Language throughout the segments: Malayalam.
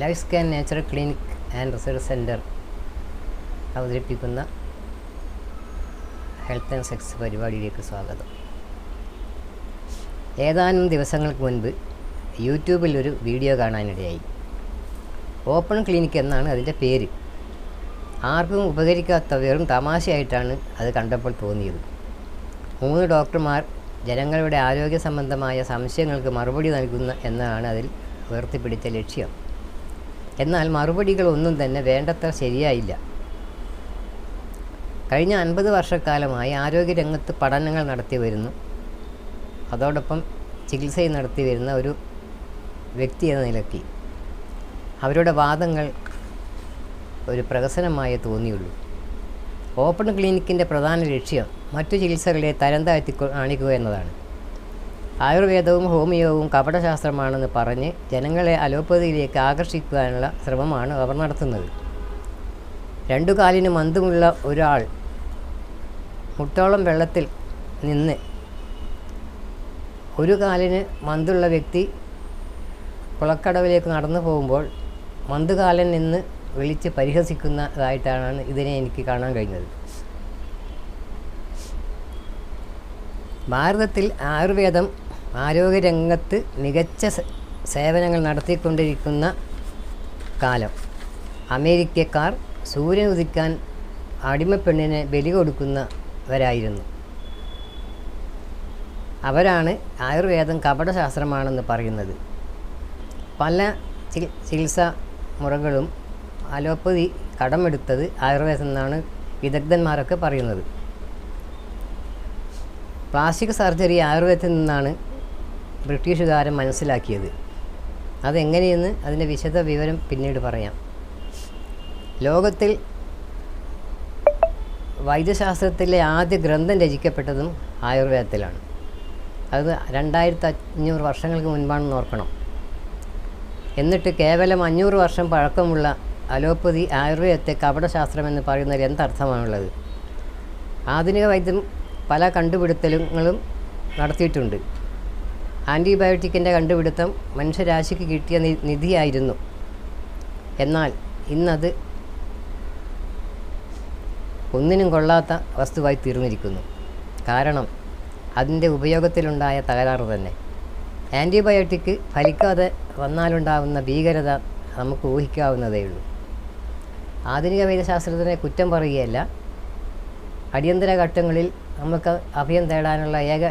Life scan natural clinic and research centre അവതരിപ്പിക്കുന്ന ഹെൽത്ത് ആൻഡ് സെക്സ് പരിപാടിയിലേക്ക് സ്വാഗതം. ഏതാനും ദിവസങ്ങൾക്ക് മുൻപ് യൂട്യൂബിൽ ഒരു വീഡിയോ കാണാനിടയായി. ഓപ്പൺ ക്ലിനിക് എന്നാണ് അതിന്റെ പേര്. ആർക്കും ഉപകരിക്കാത്ത വെറും തമാശയായിട്ടാണ് അത് കണ്ടപ്പോൾ തോന്നിയത്. മൂന്ന് ഡോക്ടർമാർ ജനങ്ങളുടെ ആരോഗ്യ സംബന്ധമായ സംശയങ്ങൾക്ക് മറുപടി നൽകുന്ന എന്നതാണ് അതിൽ ഉയർത്തിപ്പിടിച്ച ലക്ഷ്യം. എന്നാൽ മറുപടികളൊന്നും തന്നെ വേണ്ടത്ര ശരിയായില്ല. കഴിഞ്ഞ അൻപത് വർഷക്കാലമായി ആരോഗ്യരംഗത്ത് പഠനങ്ങൾ നടത്തി വരുന്നു. അതോടൊപ്പം ചികിത്സയും നടത്തി വരുന്ന ഒരു വ്യക്തി എന്ന നിലയ്ക്ക് അവരുടെ വാദങ്ങൾ ഒരു പ്രഹസനമായേ തോന്നിയുള്ളൂ. ഓപ്പൺ ക്ലിനിക്കിന്റെ പ്രധാന ലക്ഷ്യം മറ്റു ചികിത്സകളെ തരം താഴ്ത്തി കാണിക്കുക എന്നതാണ്. ആയുർവേദവും ഹോമിയോവും കപടശാസ്ത്രമാണെന്ന് പറഞ്ഞ് ജനങ്ങളെ അലോപ്പതിയിലേക്ക് ആകർഷിക്കാനുള്ള ശ്രമമാണ് അവർ നടത്തുന്നത്. രണ്ടു കാലിന് മന്ദമുള്ള ഒരാൾ മുട്ടോളം വെള്ളത്തിൽ നിന്ന് ഒരു കാലിന് മന്തുള്ള വ്യക്തി കുളക്കടവിലേക്ക് നടന്നു പോകുമ്പോൾ മന്തുകാലൻ നിന്ന് വിളിച്ച് പരിഹസിക്കുന്നതായിട്ടാണ് ഇതിനെ എനിക്ക് കാണാൻ കഴിഞ്ഞത്. ഭാരതത്തിൽ ആയുർവേദം ആരോഗ്യരംഗത്ത് മികച്ച സേവനങ്ങൾ നടത്തിക്കൊണ്ടിരിക്കുന്ന കാലം. അമേരിക്കക്കാർ സൂര്യൻ ഉദിക്കാൻ അടിമപ്പെണ്ണിനെ ബലി കൊടുക്കുന്നവരായിരുന്നു. അവരാണ് ആയുർവേദം കപടശാസ്ത്രമാണെന്ന് പറയുന്നത്. പല ചികി ചികിത്സാ മുറകളും അലോപ്പതി കടമെടുത്തത് ആയുർവേദം എന്നാണ് വിദഗ്ധന്മാരൊക്കെ പറയുന്നത്. പ്ലാസ്റ്റിക് സർജറി ആയുർവേദത്തിൽ നിന്നാണ് ബ്രിട്ടീഷുകാരൻ മനസ്സിലാക്കിയത്. അതെങ്ങനെയെന്ന് അതിന്റെ വിശദ വിവരം പിന്നീട് പറയാം. ലോകത്തിൽ വൈദ്യശാസ്ത്രത്തിലെ ആദ്യ ഗ്രന്ഥം രചിക്കപ്പെട്ടതും ആയുർവേദത്തിലാണ്. അത് രണ്ടായിരത്തി അഞ്ഞൂറ് വർഷങ്ങൾക്ക് മുൻപാണെന്ന് ഓർക്കണം. എന്നിട്ട് കേവലം അഞ്ഞൂറ് വർഷം പഴക്കമുള്ള അലോപ്പതി ആയുർവേദത്തെ കപടശാസ്ത്രമെന്ന് പറയുന്നതിൽ എന്തർത്ഥമാണുള്ളത്? ആധുനിക വൈദ്യം പല കണ്ടുപിടുത്തലുകളും നടത്തിയിട്ടുണ്ട്. ആന്റിബയോട്ടിക്കിന്റെ കണ്ടുപിടുത്തം മനുഷ്യരാശിക്ക് കിട്ടിയ നിധിയായിരുന്നു. എന്നാൽ ഇന്നത് ഒന്നിനും കൊള്ളാത്ത വസ്തുവായി തീർന്നിരിക്കുന്നു. കാരണം അതിന്റെ ഉപയോഗത്തിലുണ്ടായ തകരാറ് തന്നെ. ആന്റിബയോട്ടിക് ഫലിക്കാതെ വന്നാലുണ്ടാകുന്ന ഭീകരത നമുക്ക് ഊഹിക്കാവുന്നതേ ഉള്ളൂ. ആധുനിക വൈദ്യശാസ്ത്രത്തിനെ കുറ്റം പറയുകയല്ല അടിയന്തര ഘട്ടങ്ങളിൽ നമുക്ക് അഭയം തേടാനുള്ള ഏക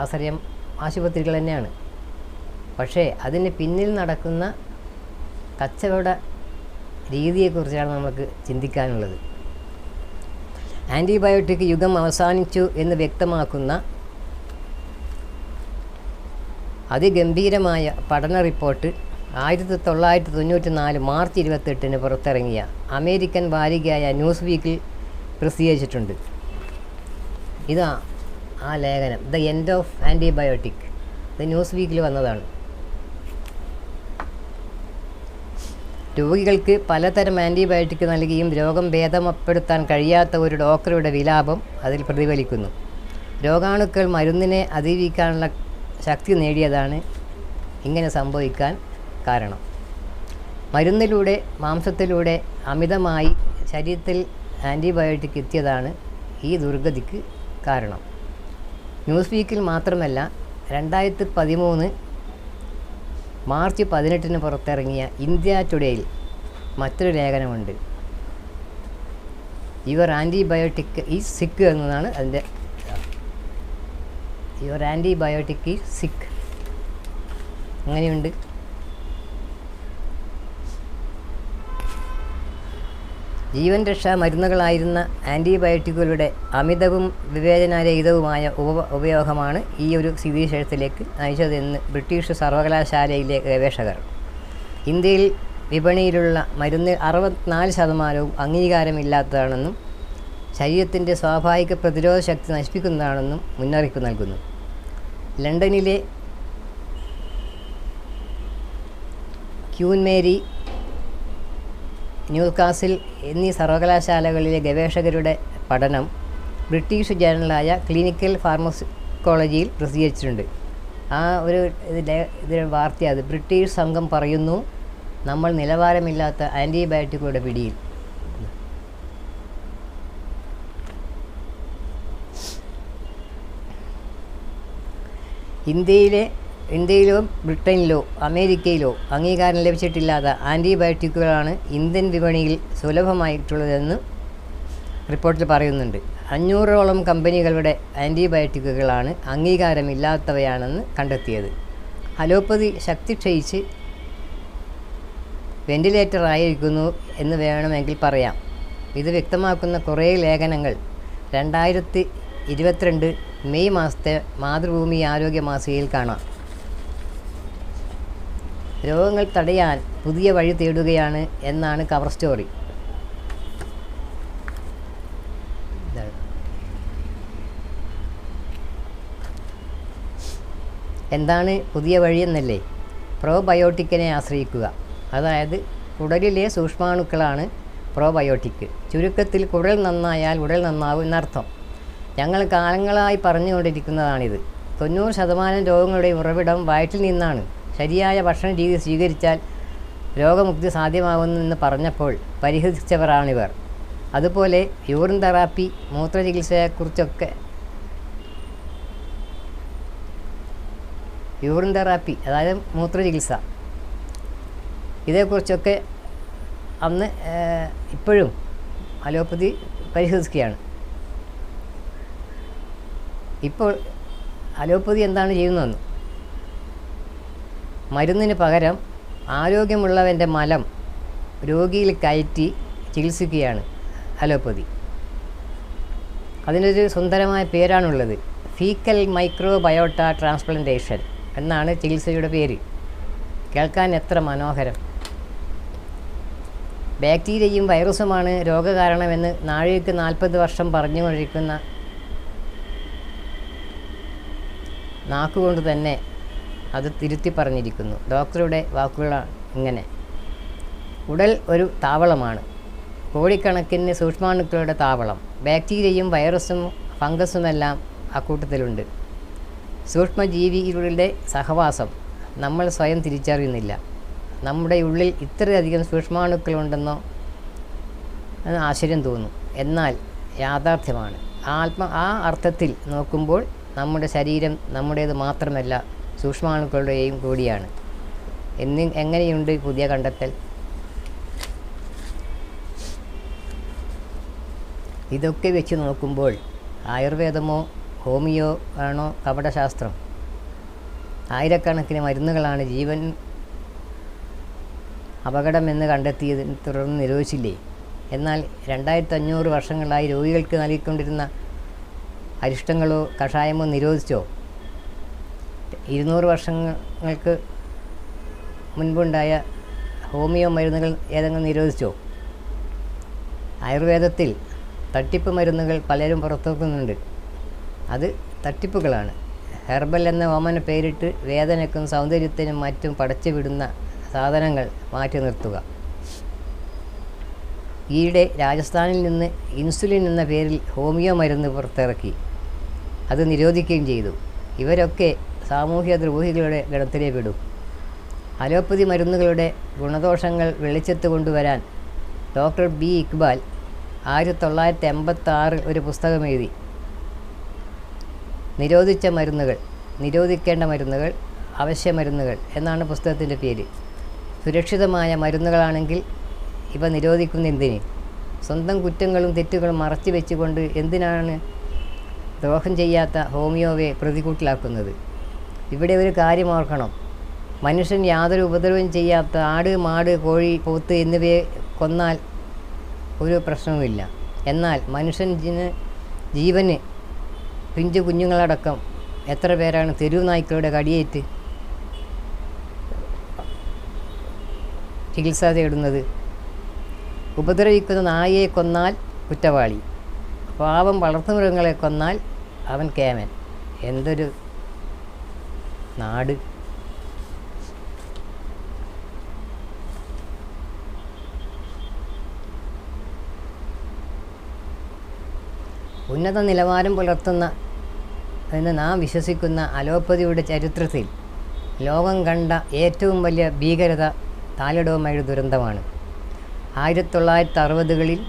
ആശ്രയം ആശുപത്രികൾ തന്നെയാണ്. പക്ഷേ അതിന് പിന്നിൽ നടക്കുന്ന കച്ചവട രീതിയെക്കുറിച്ചാണ് നമുക്ക് ചിന്തിക്കാനുള്ളത്. ആന്റിബയോട്ടിക് യുഗം അവസാനിച്ചു എന്ന് വ്യക്തമാക്കുന്ന അതിഗംഭീരമായ പഠന റിപ്പോർട്ട് ആയിരത്തി തൊള്ളായിരത്തി തൊണ്ണൂറ്റി നാല് മാർച്ച് ഇരുപത്തെട്ടിന് പുറത്തിറങ്ങിയ അമേരിക്കൻ വാരികയായ ന്യൂസ് വീക്കിൽ പ്രസിദ്ധീകരിച്ചിട്ടുണ്ട്. ഇതാ ആ ലേഖനം ദ എൻഡ് ഓഫ് ആന്റിബയോട്ടിക് ഇത് ന്യൂസ് വീക്കിൽ വന്നതാണ്. രോഗികൾക്ക് പലതരം ആന്റിബയോട്ടിക് നൽകിയും രോഗം ഭേദമപ്പെടുത്താൻ കഴിയാത്ത ഒരു ഡോക്ടറുടെ വിലാപം അതിൽ പ്രതിഫലിക്കുന്നു. രോഗാണുക്കൾ മരുന്നിനെ അതിജീവിക്കാനുള്ള ശക്തി നേടിയതാണ് ഇങ്ങനെ സംഭവിക്കാൻ കാരണം. മരുന്നിലൂടെ മാംസത്തിലൂടെ അമിതമായി ശരീരത്തിൽ ആന്റിബയോട്ടിക് എത്തിയതാണ് ഈ ദുർഗതിക്ക് കാരണം. ന്യൂസ് വീക്കിൽ മാത്രമല്ല രണ്ടായിരത്തി പതിമൂന്ന് മാർച്ച് പതിനെട്ടിന് പുറത്തിറങ്ങിയ ഇന്ത്യ ടുഡേയിൽ മറ്റൊരു ലേഖനമുണ്ട്. യുവർ ആന്റിബയോട്ടിക് ഈ സിക്ക് എന്നതാണ് അതിന്റെ യുവർ ആന്റിബയോട്ടിക് ഈ സിക്ക് അങ്ങനെയുണ്ട്. ജീവൻ രക്ഷാ മരുന്നുകളായിരുന്ന ആന്റിബയോട്ടിക്കുകളുടെ അമിതവും വിവേചനാരഹിതവുമായ ഉപ ഉപയോഗമാണ് ഈ ഒരു സ്ഥിതിവിശേഷത്തിലേക്ക് നയിച്ചതെന്ന് ബ്രിട്ടീഷ് സർവകലാശാലയിലെ ഗവേഷകർ. ഇന്ത്യയിൽ വിപണിയിലുള്ള മരുന്ന് അറുപത്തിനാല് ശതമാനവും അംഗീകാരമില്ലാത്തതാണെന്നും ശരീരത്തിന്റെ സ്വാഭാവിക പ്രതിരോധ ശക്തി നശിപ്പിക്കുന്നതാണെന്നും മുന്നറിയിപ്പ് നൽകുന്നു. ലണ്ടനിലെ ക്യൂൻ മേരി ന്യൂകാസിൽ എന്നീ സർവകലാശാലകളിലെ ഗവേഷകരുടെ പഠനം ബ്രിട്ടീഷ് ജേണലായ ക്ലിനിക്കൽ ഫാർമസിക്കോളജിയിൽ പ്രസിദ്ധീകരിച്ചിട്ടുണ്ട്. ആ ഒരു ഇതിലെ വാർത്തയാണ് ബ്രിട്ടീഷ് സംഘം പറയുന്നു നമ്മൾ നിലവാരമില്ലാത്ത ആന്റിബയോട്ടിക്കുകളുടെ പിടിയിൽ. ഇന്ത്യയിലെ ഇന്ത്യയിലോ ബ്രിട്ടനിലോ അമേരിക്കയിലോ അംഗീകാരം ലഭിച്ചിട്ടില്ലാത്ത ആന്റിബയോട്ടിക്കുകളാണ് ഇന്ത്യൻ വിപണിയിൽ സുലഭമായിട്ടുള്ളതെന്ന് റിപ്പോർട്ടിൽ പറയുന്നുണ്ട്. അഞ്ഞൂറോളം കമ്പനികളുടെ ആന്റിബയോട്ടിക്കുകളാണ് അംഗീകാരമില്ലാത്തവയാണെന്ന് കണ്ടെത്തിയത്. അലോപ്പതി ശക്തി ക്ഷയിച്ച് വെന്റിലേറ്റർ ആയിരിക്കുന്നു എന്ന് വേണമെങ്കിൽ പറയാം. ഇത് വ്യക്തമാക്കുന്ന കുറേ ലേഖനങ്ങൾ. രണ്ടായിരത്തി ഇരുപത്തിരണ്ട് മെയ് മാസത്തെ മാതൃഭൂമി ആരോഗ്യ മാസികയിൽ കാണാം. രോഗങ്ങൾ തടയാൻ പുതിയ വഴി തേടുകയാണ് എന്നാണ് കവർ സ്റ്റോറി എന്താണ് പുതിയ വഴിയെന്നല്ലേ പ്രോബയോട്ടിക്കിനെ ആശ്രയിക്കുക. അതായത് കുടലിലെ സൂക്ഷ്മാണുക്കളാണ് പ്രോബയോട്ടിക് ചുരുക്കത്തിൽ കുടൽ നന്നായാൽ ഉടൽ നന്നാവും എന്നർത്ഥം. ഞങ്ങൾ കാലങ്ങളായി പറഞ്ഞുകൊണ്ടിരിക്കുന്നതാണിത്. തൊണ്ണൂറ് ശതമാനം രോഗങ്ങളുടെ ഉറവിടം വയറ്റിൽ നിന്നാണ്. ശരിയായ ഭക്ഷണ രീതി സ്വീകരിച്ചാൽ രോഗമുക്തി സാധ്യമാകുമെന്ന് പറഞ്ഞപ്പോൾ പരിഹസിച്ചവരാണിവർ. അതുപോലെ യൂറിൻ തെറാപ്പി മൂത്രചികിത്സയെക്കുറിച്ചൊക്കെ യൂറിൻ തെറാപ്പി അതായത് മൂത്രചികിത്സ ഇതേക്കുറിച്ചൊക്കെ അന്ന് ഇപ്പോഴും അലോപ്പതി പരിഹസിക്കുകയാണ്. ഇപ്പോൾ അലോപ്പതി എന്താണ് ചെയ്യുന്നതെന്ന്? മരുന്നിന് പകരം ആരോഗ്യമുള്ളവന്റെ മലം രോഗിയിൽ കയറ്റി ചികിത്സിക്കുകയാണ് അലോപ്പതി. അതിനൊരു സുന്ദരമായ പേരാണുള്ളത്. ഫീക്കൽ മൈക്രോബയോട്ട ട്രാൻസ്പ്ലാന്റേഷൻ എന്നാണ് ചികിത്സയുടെ പേര്. കേൾക്കാൻ എത്ര മനോഹരം. ബാക്ടീരിയയും വൈറസുമാണ് രോഗകാരണമെന്ന് നാഴേക്ക് നാൽപ്പത് വർഷം പറഞ്ഞുകൊണ്ടിരിക്കുന്ന നാക്കുകൊണ്ട് തന്നെ അത് തിരുത്തി പറഞ്ഞിരിക്കുന്നു. ഡോക്ടറുടെ വാക്കുകളാണ് ഇങ്ങനെ. ഉടൽ ഒരു താവളമാണ്. കോടിക്കണക്കിന് സൂക്ഷ്മാണുക്കളുടെ താവളം. ബാക്ടീരിയയും വൈറസും ഫംഗസുമെല്ലാം അക്കൂട്ടത്തിലുണ്ട് സൂക്ഷ്മജീവികളുടെ സഹവാസം നമ്മൾ സ്വയം തിരിച്ചറിയുന്നില്ല. നമ്മുടെ ഉള്ളിൽ ഇത്രയധികം സൂക്ഷ്മാണുക്കളുണ്ടെന്നോ ആശ്ചര്യം തോന്നും. എന്നാൽ യാഥാർത്ഥ്യമാണ്. ആത്മ ആ അർത്ഥത്തിൽ നോക്കുമ്പോൾ നമ്മുടെ ശരീരം നമ്മുടേത് മാത്രമല്ല. സൂക്ഷ്മാണുക്കളുടെയും കൂടിയാണ്. എന്നി എങ്ങനെയുണ്ട് പുതിയ കണ്ടെത്തൽ? ഇതൊക്കെ വെച്ച് നോക്കുമ്പോൾ ആയുർവേദമോ ഹോമിയോ ആണോ കപടശാസ്ത്രം? ആയിരക്കണക്കിന് മരുന്നുകളാണ് ജീവൻ അപകടമെന്ന് കണ്ടെത്തിയതിനെ തുടർന്ന് നിരോധിച്ചില്ലേ? എന്നാൽ രണ്ടായിരത്തി അഞ്ഞൂറ് വർഷങ്ങളായി രോഗികൾക്ക് നൽകിക്കൊണ്ടിരുന്ന അരിഷ്ടങ്ങളോ കഷായമോ നിരോധിച്ചോ? ഇരുന്നൂറ് വർഷങ്ങൾക്ക് മുൻപുണ്ടായ ഹോമിയോ മരുന്നുകൾ ഏതെങ്കിലും നിരോധിച്ചോ? ആയുർവേദത്തിൽ തട്ടിപ്പ് മരുന്നുകൾ പലരും പുറത്തുവെക്കുന്നുണ്ട് അത് തട്ടിപ്പുകളാണ്. ഹെർബൽ എന്ന ഓമന പേരിട്ട് വേദനയ്ക്കും സൗന്ദര്യത്തിനും മറ്റും പടച്ചു വിടുന്ന സാധനങ്ങൾ മാറ്റി നിർത്തുക. ഈയിടെ രാജസ്ഥാനിൽ നിന്ന് ഇൻസുലിൻ എന്ന പേരിൽ ഹോമിയോ മരുന്ന് പുറത്തിറക്കി. അത് നിരോധിക്കുകയും ചെയ്തു. ഇവരൊക്കെ സാമൂഹ്യ ദ്രോഹികളുടെ ഗണത്തിലേ പെടും അലോപ്പതി മരുന്നുകളുടെ ഗുണദോഷങ്ങൾ വെളിച്ചത്ത് കൊണ്ടുവരാൻ ഡോക്ടർ ബി ഇക്ബാൽ ആയിരത്തി തൊള്ളായിരത്തി എൺപത്തി ആറിൽ ഒരു പുസ്തകം എഴുതി. നിരോധിച്ച മരുന്നുകൾ നിരോധിക്കേണ്ട മരുന്നുകൾ അവശ്യ മരുന്നുകൾ എന്നാണ് പുസ്തകത്തിന്റെ പേര്. സുരക്ഷിതമായ മരുന്നുകളാണെങ്കിൽ ഇവ നിരോധിക്കുന്ന എന്തിന്? സ്വന്തം കുറ്റങ്ങളും തെറ്റുകളും മറച്ചു വെച്ചുകൊണ്ട് എന്തിനാണ് ദ്രോഹം ചെയ്യാത്ത ഹോമിയോവെ പ്രതികൂട്ടിലാക്കുന്നത്? ഇവിടെ ഒരു കാര്യം ഓർക്കണം. മനുഷ്യൻ യാതൊരു ഉപദ്രവം ചെയ്യാത്ത ആട് മാട് കോഴി പോത്ത് എന്നിവയെ കൊന്നാൽ ഒരു പ്രശ്നവുമില്ല. എന്നാൽ മനുഷ്യൻ ജിന് ജീവന് പിഞ്ചു കുഞ്ഞുങ്ങളടക്കം എത്ര പേരാണ് തെരുവ് നായ്ക്കളുടെ കടിയേറ്റ് ചികിത്സ തേടുന്നത്? ഉപദ്രവിക്കുന്ന നായയെ കൊന്നാൽ കുറ്റവാളി. പാവം വളർത്തുമൃഗങ്ങളെ കൊന്നാൽ അവൻ കേമൻ. എന്തൊരു നാട്. ഉന്നത നിലവാരം പുലർത്തുന്ന എന്ന് നാം വിശ്വസിക്കുന്ന അലോപ്പതിയുടെ ചരിത്രത്തിൽ ലോകം കണ്ട ഏറ്റവും വലിയ ഭീകരത താലിടവുമായൊരു ദുരന്തമാണ്. ആയിരത്തി തൊള്ളായിരത്തി അറുപതുകളിൽ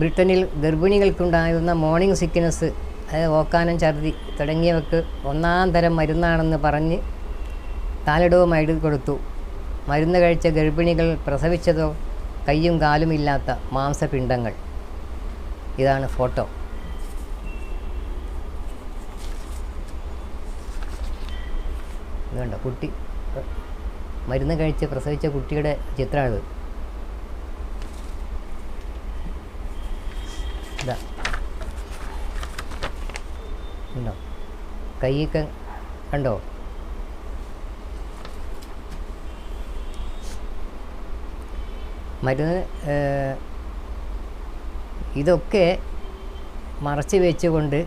ബ്രിട്ടനിൽ ഗർഭിണികൾക്കുണ്ടായിരുന്ന മോർണിംഗ് സിക്നസ് അതായത് ഓക്കാനം ഛർദി തുടങ്ങിയവക്ക് ഒന്നാം തരം മരുന്നാണെന്ന് പറഞ്ഞ് താലിഡോമൈഡ് കൊടുത്തു. മരുന്ന് കഴിച്ച ഗർഭിണികൾ പ്രസവിച്ചതോ കയ്യും കാലുമില്ലാത്ത മാംസപിണ്ഡങ്ങൾ. ഇതാണ് ഫോട്ടോ. ഇതുണ്ട്? കുട്ടി. മരുന്ന് കഴിച്ച് പ്രസവിച്ച കുട്ടിയുടെ ചിത്രമാണിത് ഇതാ. കൈയൊക്കെ കണ്ടോ? മരുന്ന് ഇതൊക്കെ മറച്ചു വെച്ചുകൊണ്ട്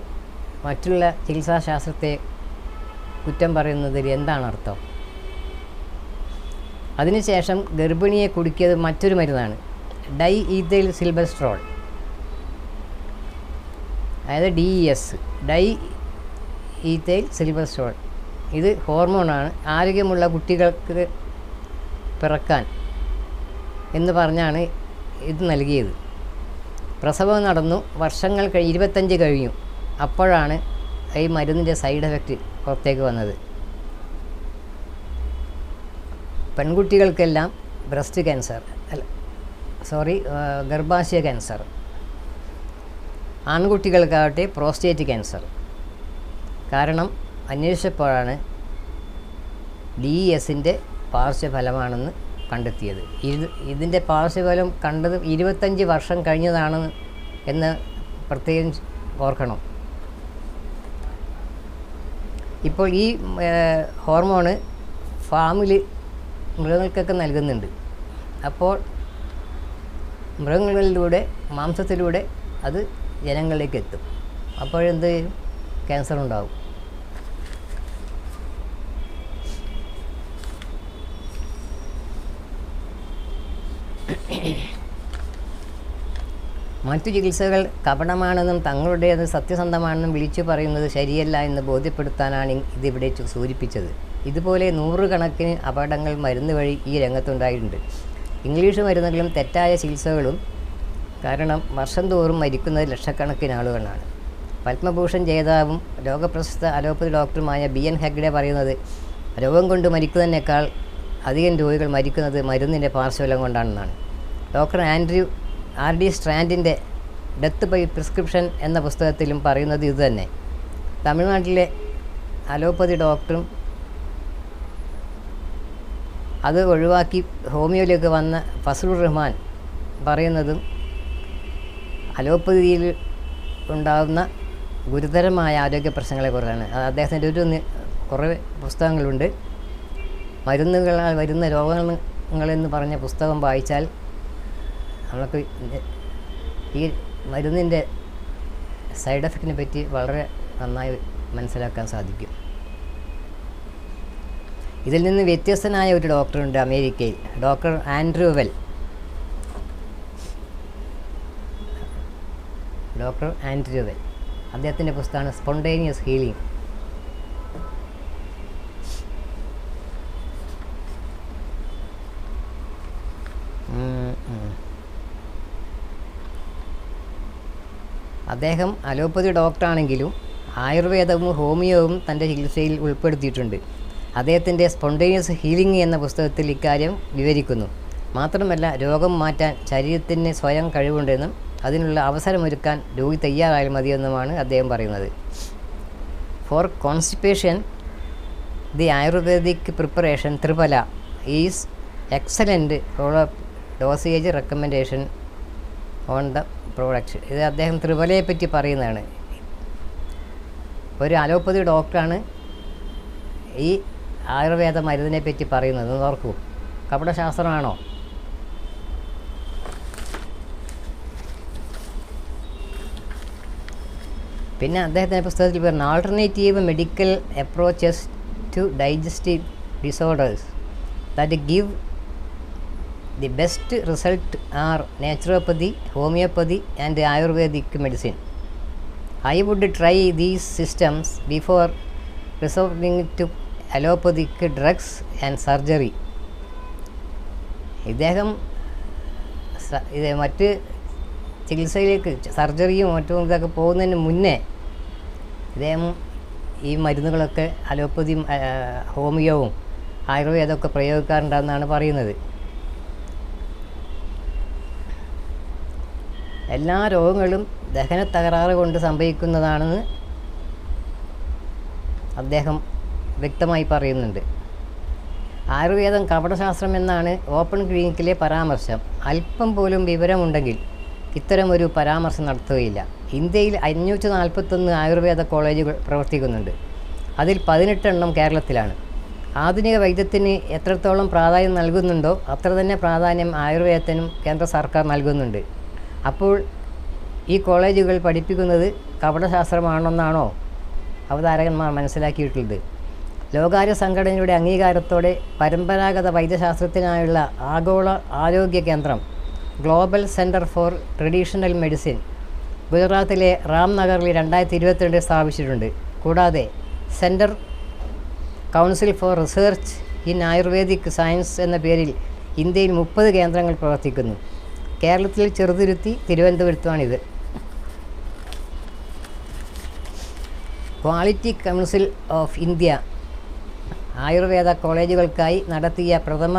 മറ്റുള്ള ചികിത്സാശാസ്ത്രത്തെ കുറ്റം പറയുന്നതിൽ എന്താണ് അർത്ഥം? അതിനുശേഷം ഗർഭിണിയെ കുടുക്കിയത് മറ്റൊരു മരുന്നാണ്. ഡൈ ഈഥൈൽ സിൽബസ്ട്രോൾ അതായത് ഡി ഇ എസ്. ഡൈ ഈത്തൈൽ സ്റ്റോൺ ഇത് ഹോർമോണാണ്. ആരോഗ്യമുള്ള കുട്ടികൾക്ക് പിറക്കാൻ എന്ന് പറഞ്ഞാണ് ഇത് നൽകിയത്. പ്രസവം നടന്നു. വർഷങ്ങൾ കഴി ഇരുപത്തഞ്ച് കഴിഞ്ഞു. അപ്പോഴാണ് ഈ മരുന്നിന്റെ സൈഡ് എഫക്റ്റ് പുറത്തേക്ക് വന്നത്. പെൺകുട്ടികൾക്കെല്ലാം ബ്രസ്റ്റ് ക്യാൻസർ അല്ല സോറി ഗർഭാശയ ക്യാൻസർ. ആൺകുട്ടികൾക്കാവട്ടെ പ്രോസ്റ്റേറ്റ് ക്യാൻസർ. കാരണം അന്വേഷിച്ചപ്പോഴാണ് ഡി എസിന്റെ പാർശ്വഫലമാണെന്ന് കണ്ടെത്തിയത്. ഇത് ഇതിന്റെ പാർശ്വഫലം കണ്ടത് ഇരുപത്തഞ്ച് വർഷം കഴിഞ്ഞതാണ് എന്ന് പ്രത്യേകം ഓർക്കണം. ഇപ്പോൾ ഈ ഹോർമോണ് ഫാമിൽ മൃഗങ്ങൾക്കൊക്കെ നൽകുന്നുണ്ട്. അപ്പോൾ മൃഗങ്ങളിലൂടെ മാംസത്തിലൂടെ അത് ജനങ്ങളിലേക്ക് എത്തും അപ്പോഴെന്ത്? ക്യാൻസർ ഉണ്ടാവും മറ്റു ചികിത്സകൾ കപടമാണെന്നും തങ്ങളുടേത് സത്യസന്ധമാണെന്നും വിളിച്ചു പറയുന്നത് ശരിയല്ല എന്ന് ബോധ്യപ്പെടുത്താനാണ് ഇതിവിടെ സൂചിപ്പിച്ചത്. ഇതുപോലെ നൂറുകണക്കിന് അപകടങ്ങൾ മരുന്ന് വഴി ഈ രംഗത്തുണ്ടായിട്ടുണ്ട്. ഇംഗ്ലീഷ് മരുന്നുകളും തെറ്റായ ചികിത്സകളും കാരണം വർഷം തോറും മരിക്കുന്നത് ലക്ഷക്കണക്കിന് ആളുകളാണ്. പത്മഭൂഷൺ ജേതാവും ലോകപ്രശസ്ത അലോപ്പതി ഡോക്ടറുമായ ബി എൻ ഹെഗ്ഡെ പറയുന്നത് രോഗം കൊണ്ട് മരിക്കുന്നതിനേക്കാൾ അധികം രോഗികൾ മരിക്കുന്നത് മരുന്നിന്റെ പാർശ്വഫലം കൊണ്ടാണെന്നാണ്. ഡോക്ടർ ആൻഡ്രൂ ആർ ഡി സ്ട്രാൻഡിന്റെ ഡെത്ത് ബൈ പ്രിസ്ക്രിപ്ഷൻ എന്ന പുസ്തകത്തിലും പറയുന്നത് ഇതുതന്നെ തമിഴ്നാട്ടിലെ അലോപ്പതി ഡോക്ടറും അത് ഒഴിവാക്കി ഹോമിയോയിലേക്ക് വന്ന ഫസലുർ റഹ്മാൻ പറയുന്നതും അലോപ്പതിയിൽ ഉണ്ടാകുന്ന ഗുരുതരമായ ആരോഗ്യ പ്രശ്നങ്ങളെക്കുറിച്ചാണ് അദ്ദേഹത്തിന്റെ ഒരു കുറേ പുസ്തകങ്ങളുണ്ട്. മരുന്നുകളാൽ വരുന്ന രോഗങ്ങളെന്ന് പറഞ്ഞ പുസ്തകം വായിച്ചാൽ നമുക്ക് ഈ മരുന്നിന്റെ സൈഡ് എഫക്റ്റിനെ പറ്റി വളരെ നന്നായി മനസ്സിലാക്കാൻ സാധിക്കും. ഇതിൽ നിന്ന് വ്യത്യസ്തനായ ഒരു ഡോക്ടറുണ്ട് അമേരിക്കയിൽ. Doctor Andrew Weil. Doctor Andrew Weil. അദ്ദേഹത്തിന്റെ പുസ്തകമാണ് സ്പോണ്ടേനിയസ് ഹീലിംഗ്. അദ്ദേഹം അലോപ്പതി ഡോക്ടറാണെങ്കിലും ആയുർവേദവും ഹോമിയോവും തന്റെ ചികിത്സയിൽ ഉൾപ്പെടുത്തിയിട്ടുണ്ട്. അദ്ദേഹത്തിന്റെ സ്പോണ്ടേനിയസ് ഹീലിംഗ് എന്ന പുസ്തകത്തിൽ ഇക്കാര്യം വിവരിക്കുന്നു. മാത്രമല്ല രോഗം മാറ്റാൻ ശരീരത്തിന് സ്വയം കഴിവുണ്ടെന്നും അതിനുള്ള അവസരമൊരുക്കാൻ രോഗി തയ്യാറായാൽ മതിയെന്നുമാണ് അദ്ദേഹം പറയുന്നത്. For constipation the ayurvedic preparation triphala is excellent follow dosage recommendation on the product ഇത് അദ്ദേഹം ത്രിപലയെ പറ്റി പറയുന്നതാണ്. ഒരു അലോപ്പതി ഡോക്ടറാണ് ഈ ആയുർവേദ മരുന്നിനെ പറ്റി പറയുന്നത്. ഓർക്കൂ. കപടശാസ്ത്രമാണോ? പിന്നെ അദ്ദേഹത്തിന്റെ പുസ്തകത്തിൽ പറഞ്ഞ alternative medical approaches to digestive disorders that give the best result are naturopathy homeopathy and ayurvedic medicine. I would try these systems before resorting to allopathic drugs and surgery. ഇദ്ദേഹം ഇത് മറ്റ് ചികിത്സയിലേക്ക് സർജറിയും മറ്റും ഇതൊക്കെ പോകുന്നതിന് മുന്നേ ഇദ്ദേഹം ഈ മരുന്നുകളൊക്കെ അലോപ്പതിയും ഹോമിയോവും ആയുർവേദമൊക്കെ പ്രയോഗിക്കാറുണ്ടെന്നാണ് പറയുന്നത്. എല്ലാ രോഗങ്ങളും ദഹന തകരാറ് കൊണ്ട് സംഭവിക്കുന്നതാണെന്ന് അദ്ദേഹം വ്യക്തമായി പറയുന്നുണ്ട്. ആയുർവേദം കപടശാസ്ത്രം എന്നാണ് ഓപ്പൺ ക്ലിനിക്കിലെ പരാമർശം. അല്പം പോലും വിവരമുണ്ടെങ്കിൽ ഇത്തരമൊരു പരാമർശം നടത്തുകയില്ല. ഇന്ത്യയിൽ അഞ്ഞൂറ്റി നാൽപ്പത്തൊന്ന് ആയുർവേദ കോളേജുകൾ പ്രവർത്തിക്കുന്നുണ്ട്. അതിൽ പതിനെട്ടെണ്ണം കേരളത്തിലാണ്. ആധുനിക വൈദ്യത്തിന് എത്രത്തോളം പ്രാധാന്യം നൽകുന്നുണ്ടോ അത്ര തന്നെ പ്രാധാന്യം ആയുർവേദത്തിനും കേന്ദ്ര സർക്കാർ നൽകുന്നുണ്ട്. അപ്പോൾ ഈ കോളേജുകൾ പഠിപ്പിക്കുന്നത് കപടശാസ്ത്രമാണെന്നാണോ അവതാരകന്മാർ മനസ്സിലാക്കിയിട്ടുള്ളത്? ലോകാര്യ സംഘടനയുടെ അംഗീകാരത്തോടെ പരമ്പരാഗത വൈദ്യശാസ്ത്രത്തിനായുള്ള ആഗോള ആരോഗ്യ കേന്ദ്രം global centre for traditional medicine ഗുജറാത്തിലെ റാം നഗറിൽ രണ്ടായിരത്തി ഇരുപത്തിരണ്ടിൽ സ്ഥാപിച്ചിട്ടുണ്ട്. കൂടാതെ centre council for research in ayurvedic science എന്ന പേരിൽ ഇന്ത്യയിൽ മുപ്പത് കേന്ദ്രങ്ങൾ പ്രവർത്തിക്കുന്നു. കേരളത്തിൽ ചെറുതുരുത്തി തിരുവനന്തപുരത്തുമാണിത് quality council of India Ayurveda കോളേജുകൾക്കായി നടത്തിയ പ്രഥമ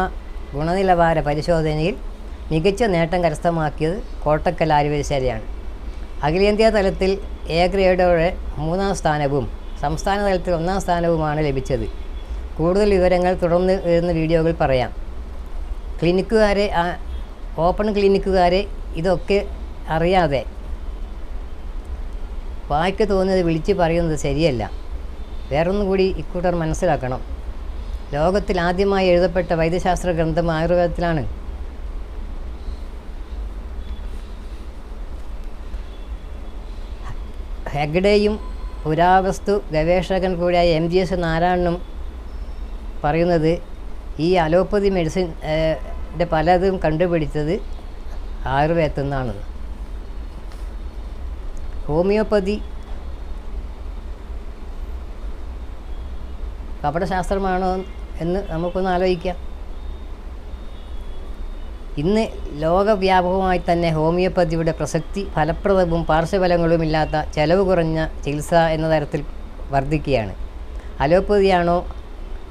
ഗുണനിലവാര പരിശോധനയിൽ മികച്ച നേട്ടം കരസ്ഥമാക്കിയത് കോട്ടക്കൽ ആയുർവേദശാലയാണ്. അഖിലേന്ത്യാ തലത്തിൽ എ ഗ്രേഡോടെ മൂന്നാം സ്ഥാനവും സംസ്ഥാന തലത്തിൽ ഒന്നാം സ്ഥാനവുമാണ് ലഭിച്ചത്. കൂടുതൽ വിവരങ്ങൾ തുടർന്ന് വരുന്ന വീഡിയോകൾ പറയാം. ക്ലിനിക്കുകാരെ ഓപ്പൺ ക്ലിനിക്കുകാരെ ഇതൊക്കെ അറിയാതെ വായിക്ക് തോന്നിയത് വിളിച്ച് പറയുന്നത് ശരിയല്ല. വേറൊന്നും കൂടി ഇക്കൂട്ടർ മനസ്സിലാക്കണം. ലോകത്തിൽ ആദ്യമായി എഴുതപ്പെട്ട വൈദ്യശാസ്ത്ര ഗ്രന്ഥം ആയുർവേദത്തിലാണ്. ഹെഗ്ഡേയും പുരാവസ്തു ഗവേഷകൻ കൂടിയായ എം ജി എസ് നാരായണനും പറയുന്നത് ഈ അലോപ്പതി മെഡിസിൻ ഏഹ്, ന്റെ പലതും കണ്ടുപിടിച്ചത് ആയുർവേദത്തിൽ നിന്നാണ് ഹോമിയോപ്പതി കപടശാസ്ത്രമാണോ എന്ന് നമുക്കൊന്ന് ആലോചിക്കാം. ഇന്ന് ലോകവ്യാപകമായി തന്നെ ഹോമിയോപ്പതിയുടെ പ്രസക്തി ഫലപ്രദവും പാർശ്വഫലങ്ങളുമില്ലാത്ത ചെലവ് കുറഞ്ഞ ചികിത്സ എന്ന തരത്തിൽ വർദ്ധിക്കുകയാണ്. അലോപ്പതിയാണോ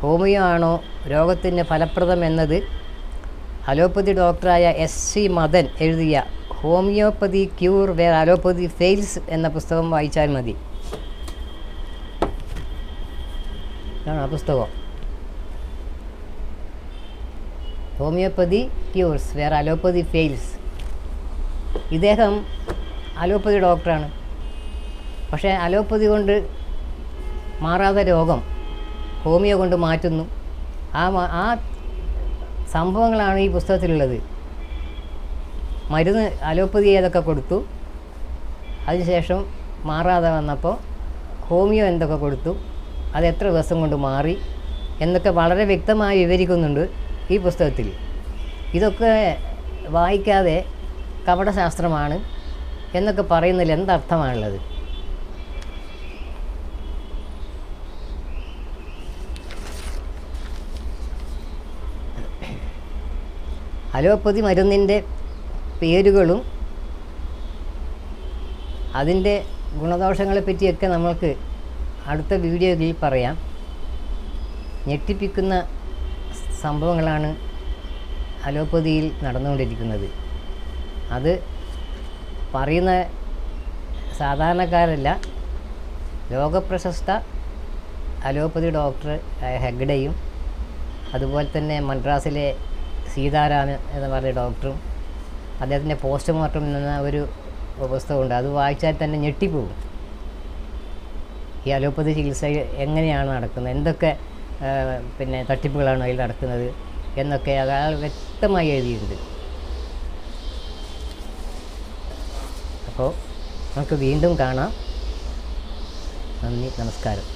ഹോമിയോ ആണോ രോഗത്തിന് ഫലപ്രദം എന്നത് അലോപ്പതി ഡോക്ടറായ എസ് സി മദൻ എഴുതിയ homeopathy cure where allopathy fails എന്ന പുസ്തകം വായിച്ചാൽ മതി. ആ പുസ്തകം. Homeopathy cures where allopathy fails. ഇദ്ദേഹം അലോപ്പതി ഡോക്ടറാണ്. പക്ഷേ അലോപ്പതി കൊണ്ട് മാറാത്ത രോഗം ഹോമിയോ കൊണ്ട് മാറ്റുന്നു. ആ ആ സംഭവങ്ങളാണ് ഈ പുസ്തകത്തിലുള്ളത്. മരുന്ന് അലോപ്പതി ഏതൊക്കെ കൊടുത്തു. അതിനുശേഷം മാറാതെ വന്നപ്പോൾ ഹോമിയോ എന്തൊക്കെ കൊടുത്തു. അത് എത്ര ദിവസം കൊണ്ട് മാറി എന്നൊക്കെ വളരെ വ്യക്തമായി വിവരിക്കുന്നുണ്ട് ഈ പുസ്തകത്തിൽ. ഇതൊക്കെ വായിക്കാതെ കപടശാസ്ത്രമാണ് എന്നൊക്കെ പറയുന്നതിൽ എന്തർത്ഥമാണുള്ളത് അലോപ്പതി മരുന്നിന്റെ പേരുകളും അതിന്റെ ഗുണദോഷങ്ങളെ പറ്റിയൊക്കെ നമ്മൾക്ക് അടുത്ത വീഡിയോയിൽ പറയാം. ഞെട്ടിപ്പിക്കുന്ന സംഭവങ്ങളാണ് അലോപ്പതിയിൽ നടന്നുകൊണ്ടിരിക്കുന്നത്. അത് പറയുന്ന സാധാരണക്കാരല്ല ലോകപ്രശസ്ത അലോപ്പതി ഡോക്ടർ ഹെഗ്ഡയും അതുപോലെ തന്നെ മദ്രാസിലെ സീതാരാമൻ എന്ന് പറഞ്ഞ ഡോക്ടറും അദ്ദേഹത്തിന്റെ പോസ്റ്റ്മോർട്ടം എന്ന ഒരു പുസ്തകമുണ്ട്. അത് വായിച്ചാൽ തന്നെ ഞെട്ടിപ്പോകും. ഈ അലോപ്പതി ചികിത്സ എങ്ങനെയാണ് നടക്കുന്നത്? എന്തൊക്കെ പിന്നെ തട്ടിപ്പുകളാണ് അതിൽ നടക്കുന്നത് എന്നൊക്കെ അയാൾ വ്യക്തമായി എഴുതിയിട്ടുണ്ട്. അപ്പോൾ നമുക്ക് വീണ്ടും കാണാം. നന്ദി നമസ്കാരം.